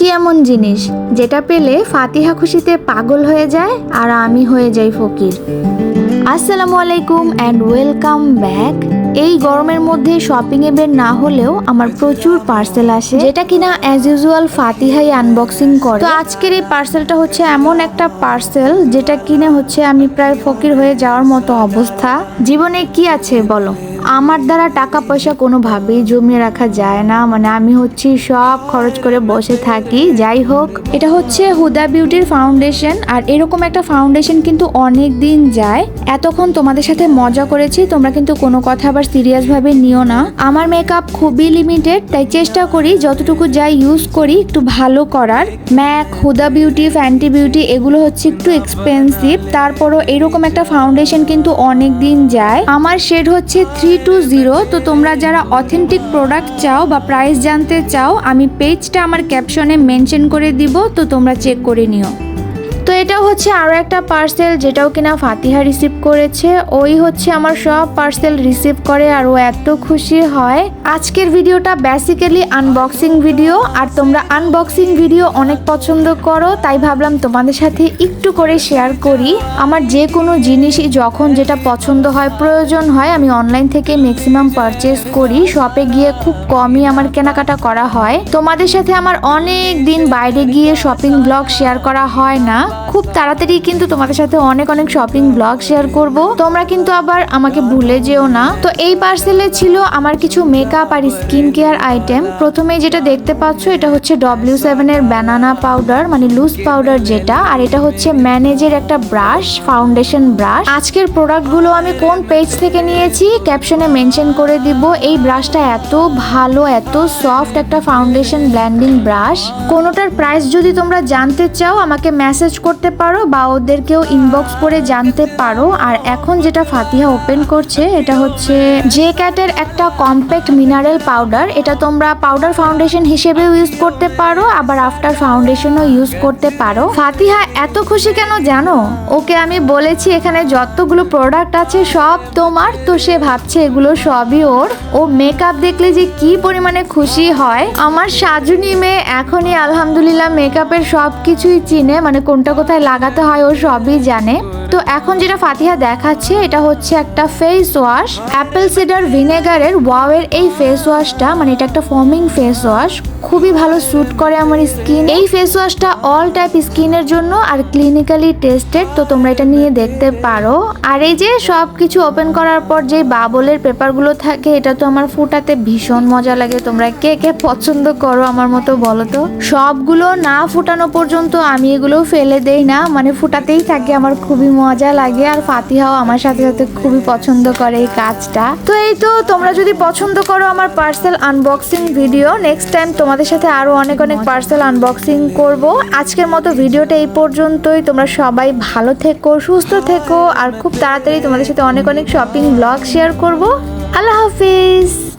কি এমন জিনিস যেটা পেলে ফাতিহা খুশিতে পাগল হয়ে যায় আর আমি হয়ে যাই ফকির? আসসালামু আলাইকুম অ্যান্ড ওয়েলকাম ব্যাক এই গরমের মধ্যে শপিং এ বের না হলেও আমার প্রচুর পার্সেল আসে। যেটা কিনা অ্যাজ ইউজুয়াল ফাতিহাই আনবক্সিং করে। তো আজকের এই পার্সেলটা হচ্ছে এমন একটা পার্সেল যেটা কিনে হচ্ছে আমি প্রায় ফকির হয়ে যাওয়ার মতো অবস্থা। জীবনে কি আছে বলো? আমার দ্বারা টাকা পয়সা কোনোভাবেই জমিয়ে রাখা যায় না। মানে আমি হচ্ছি সব খরচ করে বসে থাকি। যাই হোক, এটা হচ্ছে হুদা বিউটির ফাউন্ডেশন। আর এরকম একটা ফাউন্ডেশন কিন্তু অনেক দিন যায়। এতক্ষণ তোমাদের সাথে মজা করেছি, তোমরা কিন্তু কোনো কথা আবার সিরিয়াস ভাবে নিও না। আমার মেকআপ খুবই লিমিটেড তাই চেষ্টা করি যতটুকু যাই ইউজ করি একটু ভালো করার। Mac, Huda Beauty, Fenty Beauty, এগুলো হচ্ছে একটু এক্সপেন্সিভ তারপরও এরকম একটা ফাউন্ডেশন কিন্তু অনেক দিন যায়। আমার শেড হচ্ছে থ্রি টু জিরো তো তোমরা যারা অথেন্টিক প্রোডাক্ট চাও বা প্রাইস জানতে চাও, আমি পেজটা আমার ক্যাপশনে মেনশন করে দিব, তো তোমরা চেক করে নিও। তো এটা হচ্ছে আরও একটা পার্সেল যেটাও কিনা ফাতিহা রিসিভ করেছে। ওই হচ্ছে আমার সব পার্সেল রিসিভ করে আর ও এত খুশি হয়। আজকের ভিডিওটা বেসিক্যালি আনবক্সিং ভিডিও আর তোমরা আনবক্সিং ভিডিও অনেক পছন্দ করো, তাই ভাবলাম তোমাদের সাথে একটু করে শেয়ার করি। আমার যে কোনো জিনিসই যখন যেটা পছন্দ হয়, প্রয়োজন হয়, আমি অনলাইন থেকে ম্যাক্সিমাম পারচেস করি। শপে গিয়ে খুব কমই আমার কেনাকাটা করা হয়। তোমাদের সাথে আমার অনেক দিন বাইরে গিয়ে শপিং ব্লগ শেয়ার করা হয় না। খুব তাড়াতাড়ি কিন্তু তোমাদের সাথে অনেক অনেক শপিং ব্লগ শেয়ার করব। তোমরা কিন্তু আবার আমাকে ভুলে যেও না। তো এই পার্সেলে ছিল আমার কিছু মেকআপ আর স্কিন কেয়ার আইটেম প্রথমে যেটা দেখতে পাচ্ছ, এটা হচ্ছে ডব্লিউ সেভেনের ব্যানানা পাউডার মানে লুজ পাউডার যেটা। আর এটা হচ্ছে ম্যানেজের একটা ব্রাশ ফাউন্ডেশন ব্রাশ আজকের প্রোডাক্টগুলো আমি কোন পেজ থেকে নিয়েছি ক্যাপশনে মেনশন করে দিব। এই ব্রাশটা এত ভালো, এত সফট একটা ফাউন্ডেশন ব্ল্যান্ডিং ব্রাশ কোনোটার প্রাইস যদি তোমরা জানতে চাও, আমাকে মেসেজ করতে পারো বা ওদেরকেও ইনবক্স করে জানতে পারো। আর এখন যেটা ফাতিহা ওপেন করছে এটা হচ্ছে জে ক্যাটের একটা কম্প্যাক্ট মিনারেল পাউডার এটা তোমরা পাউডার ফাউন্ডেশন হিসেবেও ইউজ করতে পারো আবার আফটার ফাউন্ডেশনও ইউজ করতে পারো। ফাতিহা এত খুশি কেন জানো? ওকে আমি বলেছি এখানে যতগুলো প্রোডাক্ট আছে সব তোমার। তো সে ভাবছে এগুলো সবই ওর। ও মেকআপ দেখলে যে কি পরিমাণে খুশি হয়। আমার সাজুনি মেয়ে এখনই আলহামদুলিল্লাহ মেকআপের সব কিছুই চিনে মানে কোনটা কোথায় লাগাতে হয় ও সবই জানে। তো এখন যেটা ফাতিহা দেখাচ্ছে, এটা হচ্ছে একটা ফেস ওয়াশ অ্যাপেল সিডার ভিনেগারের ওয়াওয়ের এই ফেস ওয়াশটা মানে এটা একটা ফর্মিং ফেস ওয়াশ খুবই ভালো স্যুট করে আমার স্কিন এই ফেস ওয়াশটা অল টাইপ স্কিনের জন্য আর ক্লিনিক্যালি টেস্টেড তো তোমরা এটা নিয়ে দেখতে পারো। আর এই যে সব কিছু ওপেন করার পর যে বাবলের পেপারগুলো থাকে, এটা তো আমার ফুটাতে ভীষণ মজা লাগে। তোমরা কে কে পছন্দ করো আমার মতো বলো তো? সবগুলো না ফুটানো পর্যন্ত আমি এগুলো ফেলে দেই না মানে ফুটাতেই থাকে আমার খুবই মজা লাগে আর ফাতিহাও আমার সাথে সাথে খুবই পছন্দ করে এই কাজটা। তো এই তো তোমরা যদি পছন্দ করো আমার parcel unboxing video next time তোমাদের সাথে আরও অনেক অনেক পার্সেল আনবক্সিং করব। আজকের মতো ভিডিওটা এই পর্যন্তই। তোমরা সবাই ভালো থেকো, সুস্থ থেকো, আর খুব তাড়াতাড়ি তোমাদের সাথে অনেক অনেক শপিং ব্লগ শেয়ার করব। আল্লাহ হাফিজ।